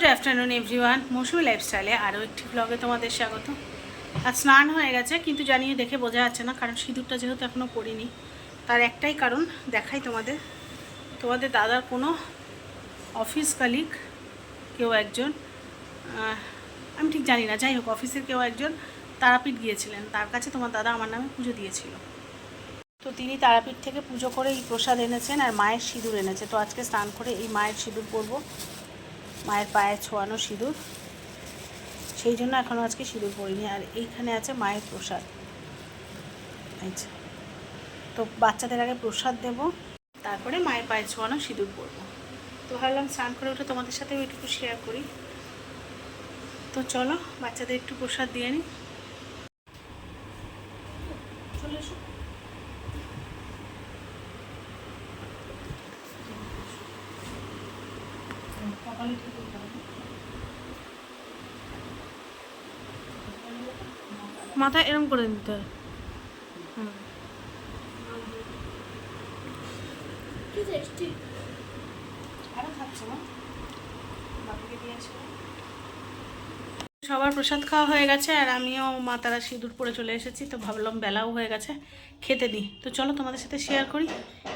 Good afternoon everyone মৌসুমি লাইফস্টাইলে আরও একটি ব্লগে তোমাদের স্বাগত। আর স্নান হয়ে গেছে, কিন্তু জানিয়ে দেখে বোঝা যাচ্ছে না, কারণ সিঁদুরটা যেহেতু এখনও পরিনি তার একটাই কারণ দেখাই তোমাদের। তোমাদের দাদার কোনো অফিস কালিক কেউ একজন আমি ঠিক জানি না, যাই হোক অফিসের কেউ একজন তারাপীঠ গিয়েছিলেন, তার কাছে তোমার দাদা আমার নামে পুজো দিয়েছিল। তো তিনি তারাপীঠ থেকে পুজো করে এই প্রসাদ এনেছেন আর মায়ের সিঁদুর এনেছে। তো আজকে স্নান করে এই মায়ের সিঁদুর পরবো। মায়ের পায়ে ছোয়ানো সিঁদুর। সেই জন্য এখনও আজকে সিঁদুর পড়িনি। আর এইখানে আছে মায়ের প্রসাদ। আচ্ছা তো বাচ্চাদের আগে প্রসাদ দেব, তারপরে মায়ের পায়ে ছোয়ানো সিঁদুর পরবো তো ভাবলাম স্নান করে উঠে তোমাদের সাথে একটু শেয়ার করি। তো চলো, বাচ্চাদের একটু প্রসাদ দিয়ে নিই চলে এসো কপালে ঠিক করতে হবে। মাথা এরম করে নিতে হয়। সবার প্রসাদ খাওয়া হয়ে গেছে আর আমিও মা তারা সিঁদুর পরে চলে এসেছি তো ভাবলাম বেলাও হয়ে গেছে খেতে দিই। তো চলো তোমাদের সাথে শেয়ার করি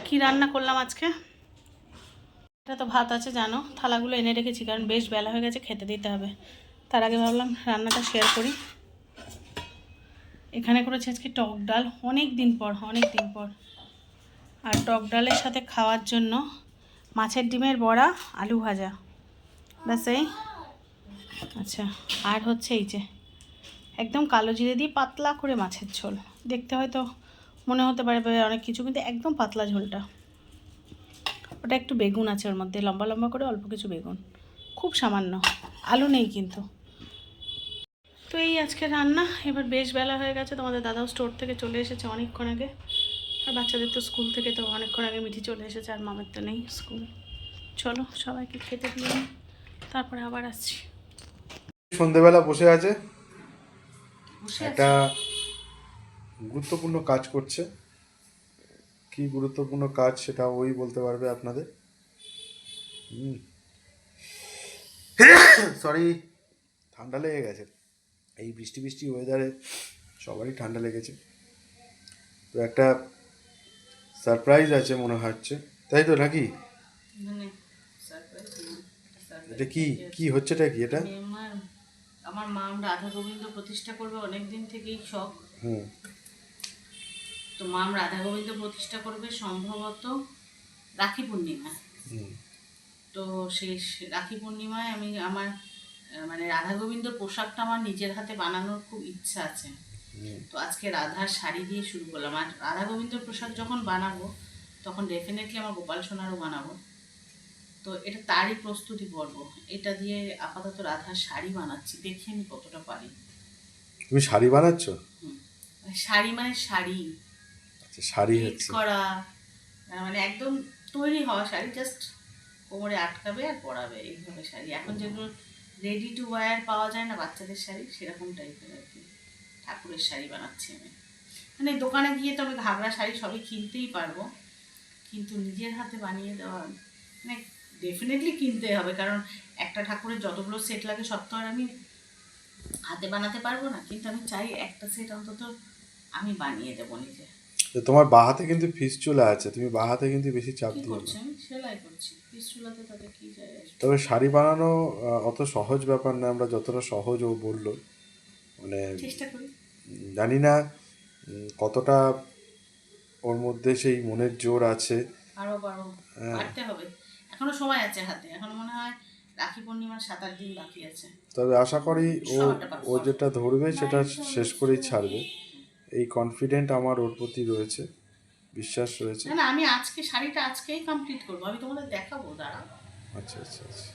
কি রান্না করলাম আজকে? এটা তো ভাত আছে জানো থালাগুলো এনে রেখেছি কারণ বেশ বেলা হয়ে গেছে খেতে দিতে হবে। তার আগে ভাবলাম রান্নাটা শেয়ার করি। এখানে করেছি আজকে টক ডাল, অনেক দিন পর, অনেক দিন পর। আর টক ডালের সাথে খাওয়ার জন্য মাছের ডিমের বড়া, আলু ভাজা। ব্যাস এই। আচ্ছা আর হচ্ছে এই যে, একদম কালো জিরে দিয়ে পাতলা করে মাছের ঝোল। দেখতে হয়তো মনে হতে পারে অনেক কিছু, কিন্তু একদম পাতলা ঝোলটা। ওটা একটু বেগুন আছে ওর মধ্যে, লম্বা লম্বা করে অল্প কিছু বেগুন। খুব সামান্য, আলু নেই কিন্তু। তো এই আজকে রান্না এবার বেশ বেলা হয়ে গেছে তোমাদের দাদাও স্টোর থেকে চলে এসেছে অনেকক্ষণ আগে। আর বাচ্চাদের তো স্কুল থেকে তো অনেকক্ষণ আগে মিঠি চলে এসেছে আর মামের তো নেই স্কুল চলো সবাইকে খেতে দিয়ে তারপরে আবার আসছি। সন্ধেবেলা বসে আছে। একটা গুরুত্বপূর্ণ কাজ করছে। কি গুরুত্বপূর্ণ কাজ সেটা ওই বলতে পারবে আপনাদের। সরি ঠান্ডা লেগে গেছে। এই বৃষ্টি বৃষ্টি ওয়েদারে সবারই ঠান্ডা লেগেছে। তো একটা সারপ্রাইজ আছে মনে হচ্ছে। তাই তো নাকি? মানে এটা কি? কি হচ্ছেটা কি এটা? আমার আমার মা রাধা গোবিন্দ প্রতিষ্ঠা করবে অনেক দিন থেকেই শখ। হুম। তো মাম রাধা গোবিন্দ প্রতিষ্ঠা করবে সম্ভবত রাখি পূর্ণিমা। হুম। তো সেই রাখি পূর্ণিমায় আমি আমার মানে রাধা গোবিন্দ পোশাকটা আমার নিজের হাতে বানানোর খুব ইচ্ছা আছে। তো আজকে রাধার শাড়ি দিয়ে শুরু করলাম। আর রাধা গোবিন্দ পোশাক যখন বানাবো তখন ডেফিনেটলি আমার গোপাল সোনারও বানাবো। তো এটা তারই প্রস্তুতি পর্ব এটা দিয়ে আপাতত রাধার শাড়ি বানাচ্ছি। দেখি আমি কতটা পারি। তুমি শাড়ি বানাচ্ছ? শাড়ি মানে শাড়ি। আচ্ছা শাড়ি হচ্ছে। করা। মানে একদম তৈরি হওয়া শাড়ি। জাস্ট কোমরে আটকাবে আর পরাবে এইভাবে শাড়ি। এখন যেগুলো রেডি টু ওয়্যার পাওয়া যায় না, বাচ্চাদের শাড়ি, সেরকম টাইপের আর কি। ঠাকুরের শাড়ি বানাচ্ছি আমি। মানে দোকানে গিয়ে তো আমি ঘাগরা শাড়ি সবই কিনতেই পারব, কিন্তু নিজের হাতে বানিয়ে দেওয়া মানে ডেফিনেটলি কিনতে হবে, কারণ একটা ঠাকুরের যতগুলো সেট লাগে সব তো আর আমি হাতে বানাতে পারব না, কিন্তু আমি চাই একটা সেট অন্তত আমি বানিয়ে দেবো নিজে। তো তোমার বাঁ হাতে কিন্তু ফিস চুলা আছে তুমি বাঁ হাতে কিন্তু বেশি চাপ দিও না। সেলাই করছি। পিস তাতে কি যায় তবে শাড়ি বানানো অত সহজ ব্যাপার না আমরা যতটা সহজ ও বলল মানে চেষ্টা করি। জানি না কতটা ওর মধ্যে সেই মনের জোর আছে। আরও বারো হ্যাঁ। পারতে হবে। এখনও সময় আছে হাতে। এখনও মনে হয় রাখি পূর্ণিমার সাত আট দিন বাকি আছে। তবে আশা করি ও ও যেটা ধরবে সেটা শেষ করেই ছাড়বে। এই কনফিডেন্ট আমার ওর প্রতি রয়েছে বিশ্বাস রয়েছে। না আমি আজকে শাড়িটা আজকেই কমপ্লিট করব। আমি তোমাদের দেখাবো দাঁড়া আচ্ছা আচ্ছা আচ্ছা।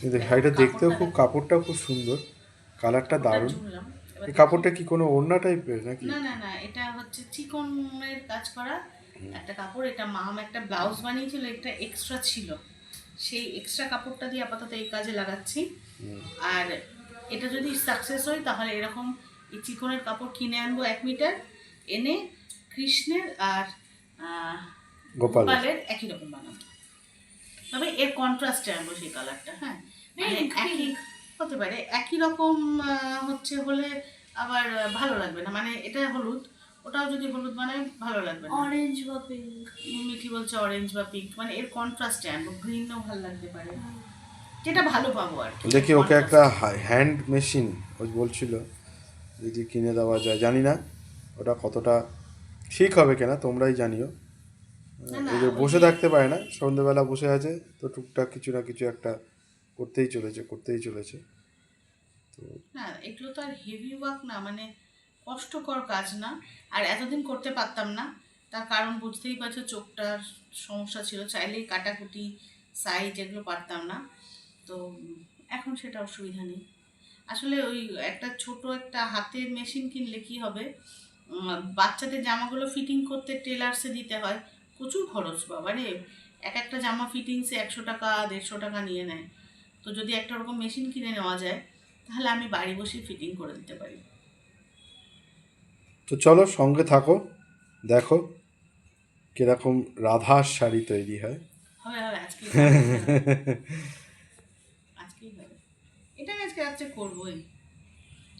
কিন্তু শাড়িটা দেখতেও খুব কাপড়টাও খুব সুন্দর কালারটা দারুণ। এই কাপড়টা কি কোনো ওড়না টাইপের নাকি? না না না এটা হচ্ছে চিকনের কাজ করা। একটা কাপড় এটা মাম একটা ব্লাউজ বানিয়েছিল একটা এক্সট্রা ছিল। সেই এক্সট্রা কাপড়টা দিয়ে আপাতত এই কাজে লাগাচ্ছি। আর এটা যদি সাকসেস হয় তাহলে এরকম এই চিকনের কাপড় কিনে আনব এক মিটার এনে কৃষ্ণের আর গোপালের। একই রকম বানাবো। তবে এর কন্ট্রাস্টে আনব সেই কালারটা হ্যাঁ? মানে একই হতে পারে। একই রকম হচ্ছে হলে আবার ভালো লাগবে না। মানে এটা হলুদ ওটাও যদি হলুদ মানে ভালো লাগবে না। অরেঞ্জ বা পিঙ্ক মিঠি বলছে অরেঞ্জ বা পিঙ্ক মানে এর কন্ট্রাস্টে আনব। গ্রিনও ভালো লাগতে পারে। যেটা ভালো পাবো আর কি। দেখি ওকে একটা হ্যান্ড মেশিন ও বলছিল যদি কিনে দেওয়া যায় জানি না ওটা কতটা ঠিক হবে কেনা তোমরাই জানিও। এই যে বসে থাকতে পারে না সন্ধ্যেবেলা বসে আছে তো টুকটাক কিছু না কিছু একটা করতেই চলেছে করতেই চলেছে। না এগুলো তো আর হেভি ওয়ার্ক না মানে কষ্টকর কাজ না। আর এতদিন করতে পারতাম না তার কারণ বুঝতেই পারছ চোখটার সমস্যা ছিল চাইলেই কাটাকুটি সাইজ এগুলো পারতাম না। তো এখন সেটা অসুবিধা নেই। আসলে ওই একটা ছোট একটা হাতের মেশিন কিনলে কি হবে? বাচ্চাদের জামাগুলো ফিটিং করতে টেলার্সে দিতে হয়। প্রচুর খরচ বাবা রে। এক একটা জামা ফিটিংসে একশো টাকা দেড়শো টাকা নিয়ে নেয়। তো যদি একটা ওরকম মেশিন কিনে নেওয়া যায় তাহলে আমি বাড়ি বসে ফিটিং করে দিতে পারি। তো চলো সঙ্গে থাকো দেখো কীরকম রাধার শাড়ি তৈরি হয়। হবে হবে আজকে আজকে রাত্রে করবোই।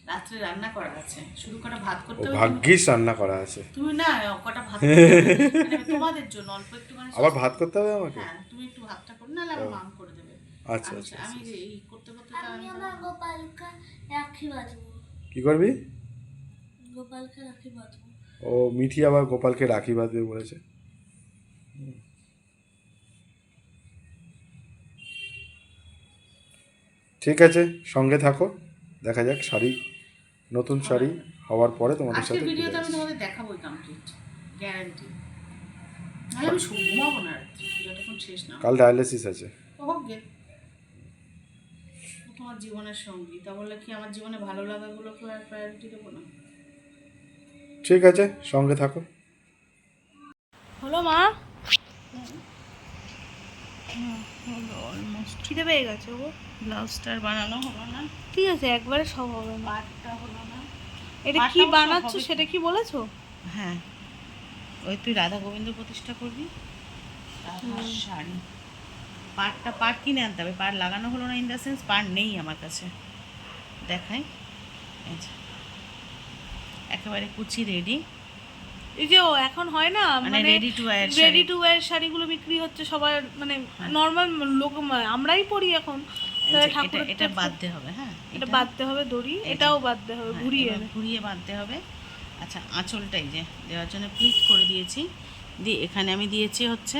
রাত্রে রান্না করা আছে। শুধু কটা ভাত করতে হবে। ভাগ্যিস রান্না করা আছে। তুমি না কটা ভাত। মানে তোমাদের জন্য অল্প একটু মানে আবার ভাত করতে হবে আমাকে? হ্যাঁ তুমি একটু ভাতটা করে নাহলে আমার মাম করে দেবে। আচ্ছা আচ্ছা আমি যে এই করতে করতে আমি আমি আমার গোপালকে রাখি বাঁধবো। কি করবি? গোপালকে রাখি বাঁধবো। ও মিঠি আবার গোপালকে রাখি বাঁধবে বলেছে। ঠিক আছে সঙ্গে থাকো। দেখা যাক শাড়ি নতুন শাড়ি হওয়ার পরে তোমাদের সাথে ভিডিওতে আমি তোমাদের দেখাবোই কমপ্লিট গ্যারান্টি আমি ঘুমাবো না যতক্ষণ শেষ না কাল ডায়ালিসিস আছে। তোমার জীবনের সঙ্গী তা বললে কি আমার জীবনে ভালো লাগাগুলোকে আর প্রায়োরিটি দেবো না? ঠিক আছে সঙ্গে থাকো। হলো মা? অলমোস্ট খিদে পেয়ে গেছে ও ব্লাউজটার বানানো হলো না? ঠিক আছে একবারে সব হবে। পাটটা হলো না। এটা কি বানাচ্ছ সেটা কি বলেছ? হ্যাঁ। ওই তুই রাধা গোবিন্দ প্রতিষ্ঠা করবি? শাড়ি। পাটটা পাট কিনে আনতে হবে। পাট লাগানো হলো না ইন দ্য সেন্স পাট নেই আমার কাছে। দেখাই। একেবারে কুচি রেডি এই যে ও এখন হয় না মানে মানে ready to wear ready to wear শাড়িগুলো বিক্রি হচ্ছে সবার মানে নর্মাল লোক আমরাই পরি এখন। এটা বাঁধতে হবে হ্যাঁ? এটা বাঁধতে হবে দড়ি এটাও বাঁধতে হবে হ্যাঁ, ঘুরিয়ে ঘুরিয়ে বাঁধতে হবে। আচ্ছা আঁচলটাই যে দেওয়ার জন্য প্লিট করে দিয়েছি। দিয়ে এখানে আমি দিয়েছি হচ্ছে।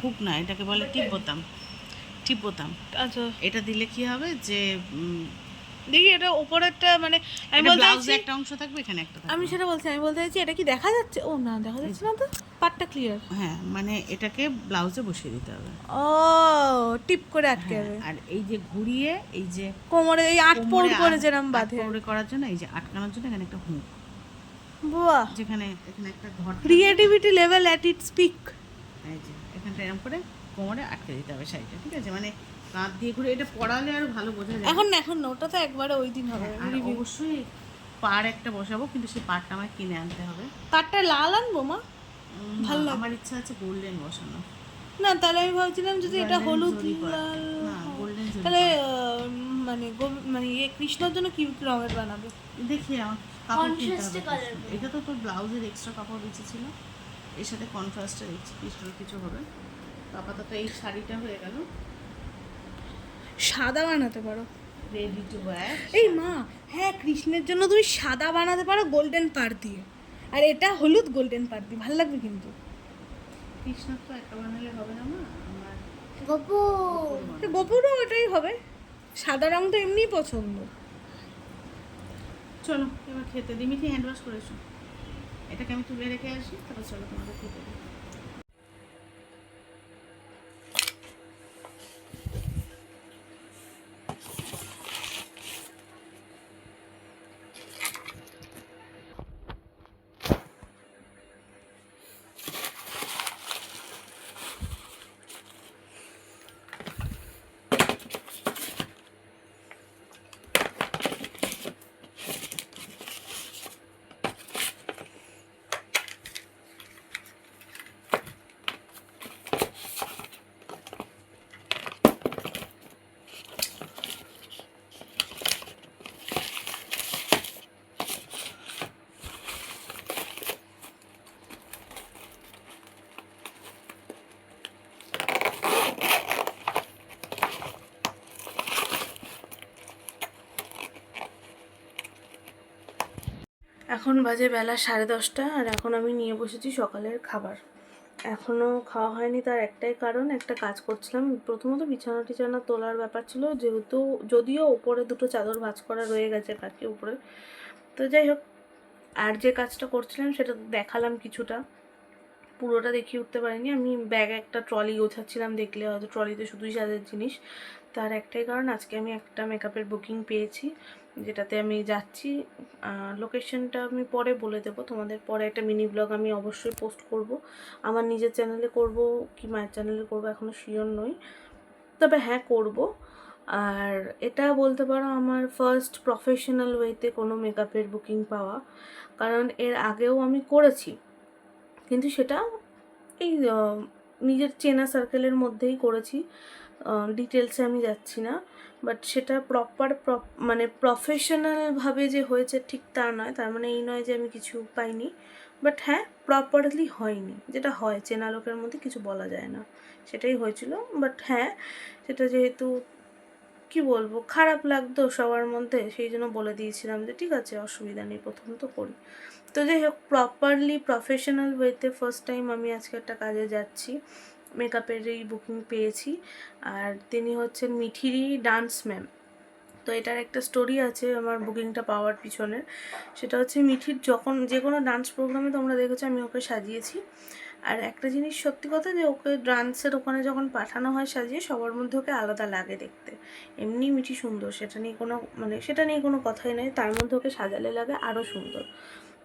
হুক। না এটাকে বলে টিপ বোতাম টিপ বোতাম আচ্ছা। এটা দিলে কি হবে যে দেখি এটা উপরেরটা মানে আমি বলতে ব্লাউজে চাইছি একটা অংশ থাকবে এখানে একটা থাকবে। আমি সেটা বলছি আমি বলতে চাইছি এটা কি দেখা যাচ্ছে? ও না দেখা যাচ্ছে না তো। পাটটা ক্লিয়ার হ্যাঁ মানে এটাকে ব্লাউজে বসিয়ে দিতে হবে। ও টিপ করে আটকে হ্যাঁ, যাবে। আর এই যে ঘুরিয়ে এই যে কোমরে এই আট কোমরে করে যেরকম বাঁধে। পৌড়ে করার জন্য এই যে আটকানোর জন্য এখানে একটা হুক। বাহ। যেখানে এখানে একটা ঘর creativity level at its peak এই যে এখানটা এরকম করে কোমরে আটকে দিতে হবে শাড়িটা ঠিক আছে? মানে কাঁধ দিয়ে ঘুরে এটা পরালে আরও ভালো বোঝা যায়। এখন না এখন না ওটা তো একবারে ওই দিন হবে আর অবশ্যই পাড় একটা বসাবো কিন্তু সেই পাড়টা আমায় কিনে আনতে হবে। পাটটা লাল আনব মা? ভালো আমার ইচ্ছা আছে গোল্ডেন বসানো না তাহলে আমি ভাবছিলাম যদি এটা হলুদ লাল না, তাহলে মানে মানে ইয়ে কৃষ্ণর জন্য কি রঙের বানাবে? দেখি আমার কাপড় কিনতে হবে এটা তো তোর ব্লাউজের এক্সট্রা কাপড় বেঁচে ছিল। এর সাথে কন্ট্রাস্টের কৃষ্ণর কিছু হবে। তো আপাতত এই শাড়িটা হয়ে গেল। সাদা বানাতে পারো। রেডি টু ওয়্যার এই মা হ্যাঁ কৃষ্ণের জন্য তুমি সাদা বানাতে পারো গোল্ডেন পার দিয়ে। আর এটা হলুদ গোল্ডেন পার দিয়ে ভালো লাগবে কিন্তু। কৃষ্ণর তো একটা বানালে হবে না মা আমার গোপুরও ওটাই হবে। সাদা রং তো এমনিই পছন্দ। চলো এবার খেতে দিই মিঠি হ্যান্ড ওয়াশ করেছ এটাকে আমি তুলে রেখে আসি তারপর চলো তোমাদের খেতে দিই এখন বাজে বেলা সাড়ে দশটা আর এখন আমি নিয়ে বসেছি সকালের খাবার। এখনও খাওয়া হয়নি তার একটাই কারণ, একটা কাজ করছিলাম। প্রথমত বিছানা টিছানা তোলার ব্যাপার ছিল, যেহেতু যদিও ওপরে দুটো চাদর ভাজ করা রয়ে গেছে কাকি উপরে। তো যাই হোক, আর যে কাজটা করছিলাম সেটা দেখালাম কিছুটা। পুরোটা দেখিয়ে উঠতে পারিনি। আমি ব্যাগে একটা ট্রলি গোছাচ্ছিলাম, দেখলে হয়তো ট্রলিতে শুধুই সাজের জিনিস। তার একটাই কারণ, আজকে আমি একটা মেকআপের বুকিং পেয়েছি। যেটাতে আমি যাচ্ছি লোকেশনটা আমি পরে বলে দেবো। তোমাদের পরে একটা মিনি ব্লগ আমি অবশ্যই পোস্ট করব। আমার নিজের চ্যানেলে করব কি মায়ের চ্যানেলে করব এখনও শিওর নই। তবে হ্যাঁ করব। আর এটা বলতে পারো আমার ফার্স্ট প্রফেশনাল ওয়েতে কোনো মেকআপের বুকিং পাওয়া। কারণ এর আগেও আমি করেছি। কিন্তু সেটা এই নিজের চেনা সার্কেলের মধ্যেই করেছি। ডিটেলসে আমি যাচ্ছি না বাট সেটা প্রপার মানে প্রফেশনালভাবে যে হয়েছে ঠিক তা নয়, তার মানে এই নয় যে আমি কিছু পাইনি বাট হ্যাঁ প্রপারলি হয়নি, যেটা হয়, চেনা লোকের মধ্যে কিছু বলা যায় না, সেটাই হয়েছিল বাট হ্যাঁ সেটা যেহেতু, কি বলব, খারাপ লাগতো সবার মধ্যে, সেই জন্য বলে দিয়েছিলাম যে ঠিক আছে, অসুবিধা নেই, প্রথম তো করি। তো যাই হোক প্রপারলি প্রফেশনাল ওয়েতে ফার্স্ট টাইম আমি আজকে একটা কাজে যাচ্ছি মেকআপের এই বুকিং পেয়েছি। আর তিনি হচ্ছেন মিঠিরি ডান্স ম্যাম তো এটার একটা স্টোরি আছে আমার বুকিংটা পাওয়ার পিছনের সেটা হচ্ছে মিঠির যখন যে কোনো ডান্স প্রোগ্রামে তোমরা দেখেছ, আমি ওকে সাজিয়েছি। আর একটা জিনিস সত্যি কথা যে ওকে ডান্সের ওখানে যখন পাঠানো হয় সাজিয়ে, সবার মধ্যে ওকে আলাদা লাগে দেখতে। এমনি মিঠি সুন্দর, সেটা নিয়ে কোনো মানে সেটা নিয়ে কোনো কথাই নেই, তার মধ্যে ওকে সাজালে লাগে আরও সুন্দর।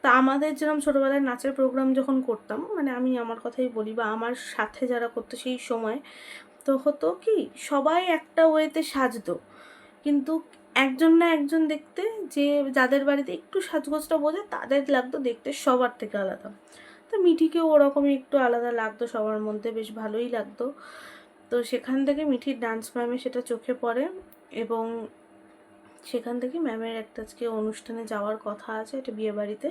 তা আমাদের যেরকম ছোটোবেলায় নাচের প্রোগ্রাম যখন করতাম মানে আমি আমার কথাই বলি বা আমার সাথে যারা করতো সেই সময়, তো হতো কি সবাই একটা ওয়েতে সাজতো। কিন্তু একজন না একজন দেখতে যে যাদের বাড়িতে একটু সাজগোজটা বোঝে, তাদের লাগতো দেখতে সবার থেকে আলাদা। তো মিঠিকেও ওরকমই একটু আলাদা লাগতো, সবার মধ্যে বেশ ভালোই লাগতো। তো সেখান থেকে মিঠির ডান্স ম্যামে সেটা চোখে পড়ে এবং সেখান থেকে ম্যামের একটা আজকে অনুষ্ঠানে যাওয়ার কথা আছে এটা বিয়ে বাড়িতে।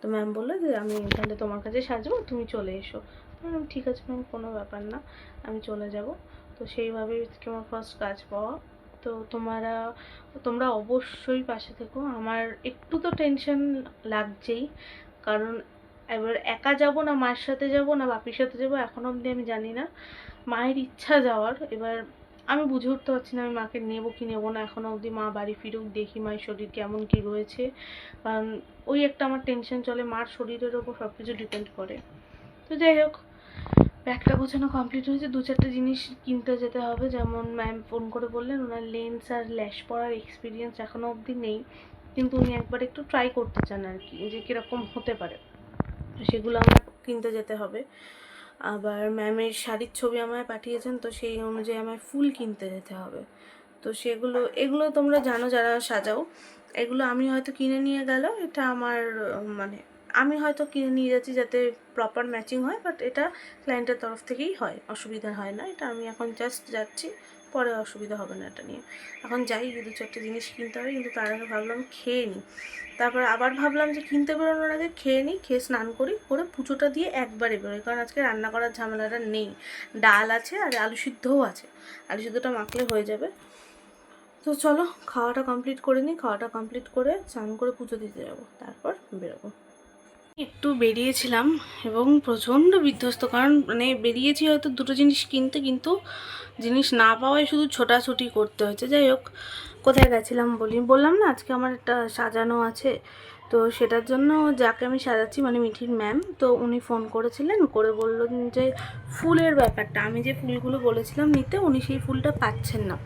তো ম্যাম বলল যে আমি এখানে তোমার কাছে সাজবো তুমি চলে এসো। বললাম, ঠিক আছে ম্যাম কোনো ব্যাপার না আমি চলে যাব। তো সেইভাবেই আজকে আমার ফার্স্ট কাজ পাওয়া। তো তোমরা তোমরা অবশ্যই পাশে থেকো। আমার একটু তো টেনশন লাগছেই কারণ এবার একা যাব না মায়ের সাথে যাব না বাপির সাথে যাব এখন অবধি আমি জানি না। মায়ের ইচ্ছা যাওয়ার এবার আমি বুঝে উঠতে পারছি না, আমি মাকে নেব কি নেব না এখনও অবধি মা বাড়ি ফিরুক, দেখি মায়ের শরীর কেমন কি রয়েছে। কারণ ওই একটা আমার টেনশন চলে, মার শরীরের ওপর সব কিছু ডিপেন্ড করে। তো যাই হোক, ব্যাগটা গোছানো কমপ্লিট হয়েছে, দু চারটে জিনিস কিনতে যেতে হবে, যেমন ম্যাম ফোন করে বললেন, ওনার লেন্স আর ল্যাশ পরার এক্সপিরিয়েন্স এখনও অবধি নেই, কিন্তু উনি একবার একটু ট্রাই করতে চান আর কি, যে কীরকম হতে পারে। সেগুলো আমার কিনতে যেতে হবে। আবার ম্যামের শাড়ির ছবি আমায় পাঠিয়েছেন, তো সেই অনুযায়ী আমায় ফুল কিনতে যেতে হবে। তো সেগুলো, এগুলো তোমরা জানো যারা সাজাও, এগুলো আমি হয়তো কিনে নিয়ে গেল, এটা আমার মানে আমি হয়তো কিনে নিয়ে যাচ্ছি যাতে প্রপার ম্যাচিং হয় বাট এটা ক্লায়েন্টের তরফ থেকেই হয়, অসুবিধা হয় না, এটা আমি এখন জাস্ট যাচ্ছি। পরে অসুবিধা হবে না এটা নিয়ে। এখন যাই দু চারটে জিনিস কিনতে হবে, কিন্তু তার আগে ভাবলাম খেয়ে নিই তারপর আবার ভাবলাম যে কিনতে বেরোনোর আগে খেয়ে নিই খেয়ে স্নান করি, করে পুজোটা দিয়ে একবারে বেরোই। কারণ আজকে রান্না করার ঝামেলাটা নেই। ডাল আছে আর আলু সিদ্ধও আছে। আলু সিদ্ধটা মাখলে হয়ে যাবে। তো চলো, খাওয়াটা কমপ্লিট করে নিই খাওয়াটা কমপ্লিট করে স্নান করে পুজো দিতে যাব। তারপর বেরোবো। একটু বেরিয়েছিলাম এবং প্রচণ্ড বিধ্বস্ত, কারণ মানে বেরিয়েছি হয়তো দুটো জিনিস কিনতে, কিন্তু জিনিস না পাওয়ায় শুধু ছোটাছুটি করতে হয়েছে। যাই হোক, কোথায় গেছিলাম বলি? বললাম না, আজকে আমার একটা সাজানো আছে। তো সেটার জন্য যাকে আমি সাজাচ্ছি মানে মিঠির ম্যাম, তো উনি ফোন করেছিলেন, করে বললেন যে ফুলের ব্যাপারটা। আমি যে ফুলগুলো বলেছিলাম নিতে, উনি সেই ফুলটা পাচ্ছেন না।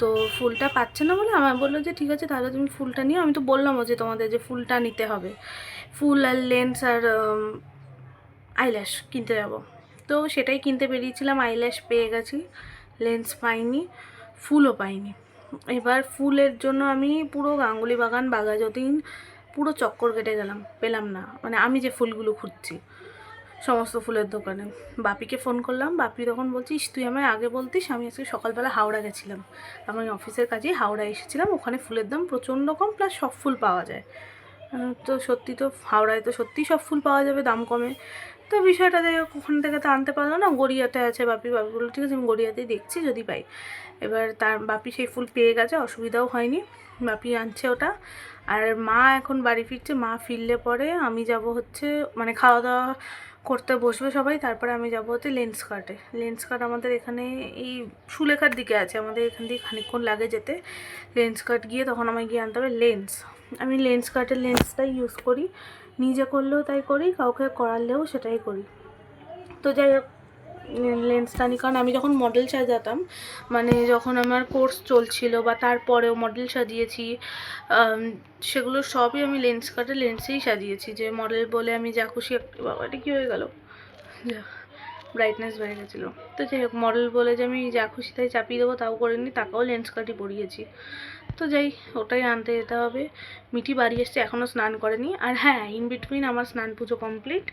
তো ফুলটা পাচ্ছে না বলে আমার বলল যে, ঠিক আছে, তাহলে তুমি ফুলটা নিও। আমি তো বললামও যে, তোমাদের যে ফুলটা নিতে হবে, ফুল আর লেন্স আর আইল্যাশ কিনতে যাব। তো সেটাই কিনতে বেরিয়েছিলাম আইল্যাশ পেয়ে গেছি, লেন্স পাইনি, ফুলও পাইনি। এবার ফুলের জন্য আমি পুরো গাঙ্গুলি বাগান বাগা বাগাযতীন পুরো চক্কর কেটে গেলাম, পেলাম না। মানে আমি যে ফুলগুলো খুঁজছি সমস্ত ফুলের দোকানে। বাপিকে ফোন করলাম। বাপি তখন বলছিস তুই আমায় আগে বলতিস, আমি আজকে সকালবেলা হাওড়া গেছিলাম। আমি অফিসের কাজেই হাওড়া এসেছিলাম। ওখানে ফুলের দাম প্রচণ্ড কম প্লাস সব ফুল পাওয়া যায়। তো সত্যি তো, হাওড়ায় তো সত্যিই সব ফুল পাওয়া যাবে, দাম কমে। তো বিষয়টা দেখে, ওখান থেকে তো আনতে পারল না। গড়িয়াতে আছে বাপি। বাপি বলল, ঠিক আছে, আমি গড়িয়াতেই দেখছি, যদি পাই। এবার তার বাপি সেই ফুল পেয়ে গেছে, অসুবিধাও হয়নি। বাপি আনছে ওটা। আর মা এখন বাড়ি ফিরছে। মা ফিরলে পরে আমি যাব হচ্ছে মানে খাওয়া দাওয়া করতে বসবে সবাই, তারপরে আমি যাব হচ্ছে লেন্স লেন্সকার্ট লেন্স কাট আমাদের এখানে এই সুলেখার দিকে আছে, আমাদের এখান দিয়ে খানিকক্ষণ লাগে যেতে। লেন্স কাট গিয়ে তখন আমায় গিয়ে আনতে হবে লেন্স আমি লেন্স কাটের লেন্সটাই ইউজ করি, নিজে করলেও তাই করি, কাউকে করালেও সেটাই করি। তো যাই হোক লেন্সটা নিই কারণ আমি যখন মডেল সাজাতাম মানে যখন আমার কোর্স চলছিল বা তারপরেও মডেল সাজিয়েছি সেগুলো সবই আমি লেন্স কাটে লেন্সেই সাজিয়েছি যে মডেল বলে আমি যা খুশি একটা বাবা, এটা কী হয়ে গেল? ব্রাইটনেস বেড়ে গেছিল। তো যাই হোক মডেল বলে যে আমি যা খুশি তাই চাপিয়ে দেবো, তাও করিনি তাকেও লেন্স কাটই পরিয়েছি। তো যাই, ওটাই আনতে যেতে হবে। মিঠি বাড়ি এসছে এখনও স্নান করেনি। আর হ্যাঁ ইন বিটুইন আমার স্নান পুজো কমপ্লিট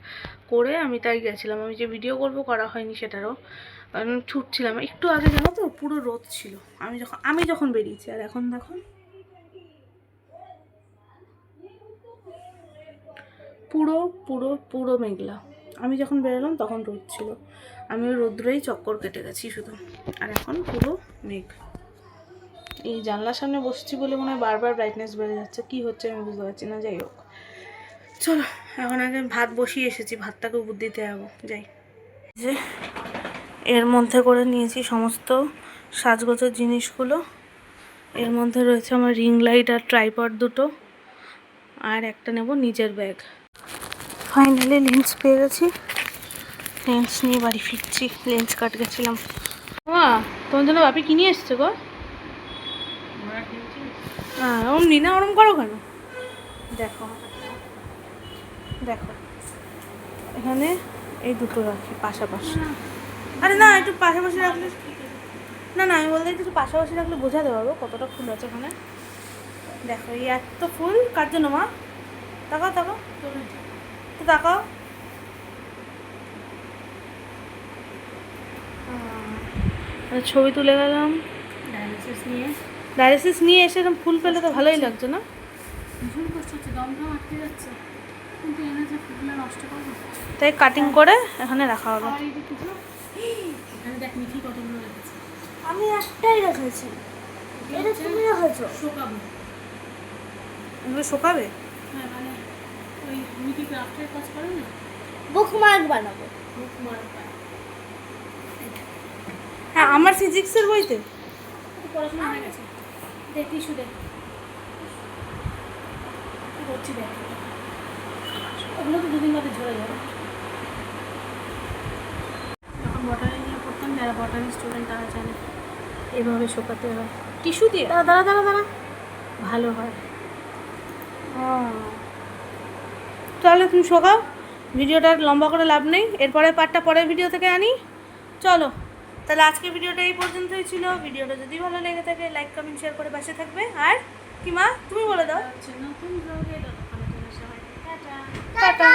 করে আমি তাই গেছিলাম। আমি যে ভিডিও করব করা হয়নি সেটারও। আমি ছুটছিলাম। একটু আগে জানো তো, পুরো রোদ ছিল। আমি যখন আমি যখন বেরিয়েছি, আর এখন দেখো। পুরো পুরো পুরো মেঘলা। আমি যখন বেরোলাম, তখন রোদ ছিল। আমি ওই রোদ্রেই চক্কর কেটে গেছি শুধু। আর এখন পুরো মেঘ। এই জানলার সামনে বসছি বলে মনে হয় বারবার ব্রাইটনেস বেড়ে যাচ্ছে। কি হচ্ছে আমি বুঝতে পারছি না, যাই হোক। চলো, এখন আগে ভাত বসিয়ে এসেছি, ভাতটাকে উপর দিতে যাব, যাই। যে, এর মধ্যে করে নিয়েছি সমস্ত সাজগোজের জিনিসগুলো। এর মধ্যে রয়েছে আমার রিং লাইট আর ট্রাইপড দুটো। আর একটা নেব নিজের ব্যাগ ফাইনালি লেন্স পেয়ে গেছি। লেন্স নিয়ে বাড়ি ফিরছি। লেন্স কাট গেছিলাম। তোমার জন্য বাপি কিনে এসছে গো? হ্যাঁ ওরম নি ওরম করো কেন? দেখো দেখো। এখানে এই দুটো রাখি, পাশাপাশি। আরে না, একটু পাশাপাশি রাখলে না না, আমি বলতে একটু পাশাপাশি রাখলে বোঝাতে পারব কতটা ফুল আছে ওখানে। দেখো, এই এত ফুল, কার জন্য মা? তাকাও তাকাও। তো তাকাও। ছবি তুলে গেলাম। ডায়ালিসিস নিয়ে এসে এরকম ফুল পেলে তো ভালোই লাগছে না? ভীষণ কষ্ট হচ্ছে দম দম আটকে যাচ্ছে। কিন্তু এনে যে ফুলগুলো নষ্ট করব? তাই কাটিং করে এখানে রাখা এখানে দেখ মিঠি কতগুলো রেখেছে। আমি একটাই রেখেছি। এটা তুমি রেখেছো? শোকাবো। এগুলো শোকাবে? হ্যাঁ মানে ওই মিঠি ক্রাফটের কাজ করে না? বুক মার্ক বানাবো। হ্যাঁ আমার ফিজিক্সের বইতে? পড়াশোনা হয়ে গেছে। দেখ টিস্যু কি করছি দেখ ওগুলো তো দুদিন বাদে ঝরে যাবে। যখন বটারি নিয়ে পড়তাম যারা বটারি স্টুডেন্ট তারা জানে। এভাবে শোকাতে হয়। টিস্যু দিয়ে? দাঁড়া দাঁড়া দাঁড়া দাঁড়া। ভালো হয়। তাহলে তুমি শোকাও? ভিডিওটা লম্বা করে লাভ নেই। এরপরে পার্টটা পরের ভিডিও থেকে আনি। চলো। তাহলে আজকে ভিডিওটা এই পর্যন্তই ছিল। ভিডিওটা যদি ভালো লেগে থাকে লাইক কমেন্ট শেয়ার করে পাশে থাকবে। আর কি মা তুমি বলে দাও। নতুন সবাই টাটা। টাটা।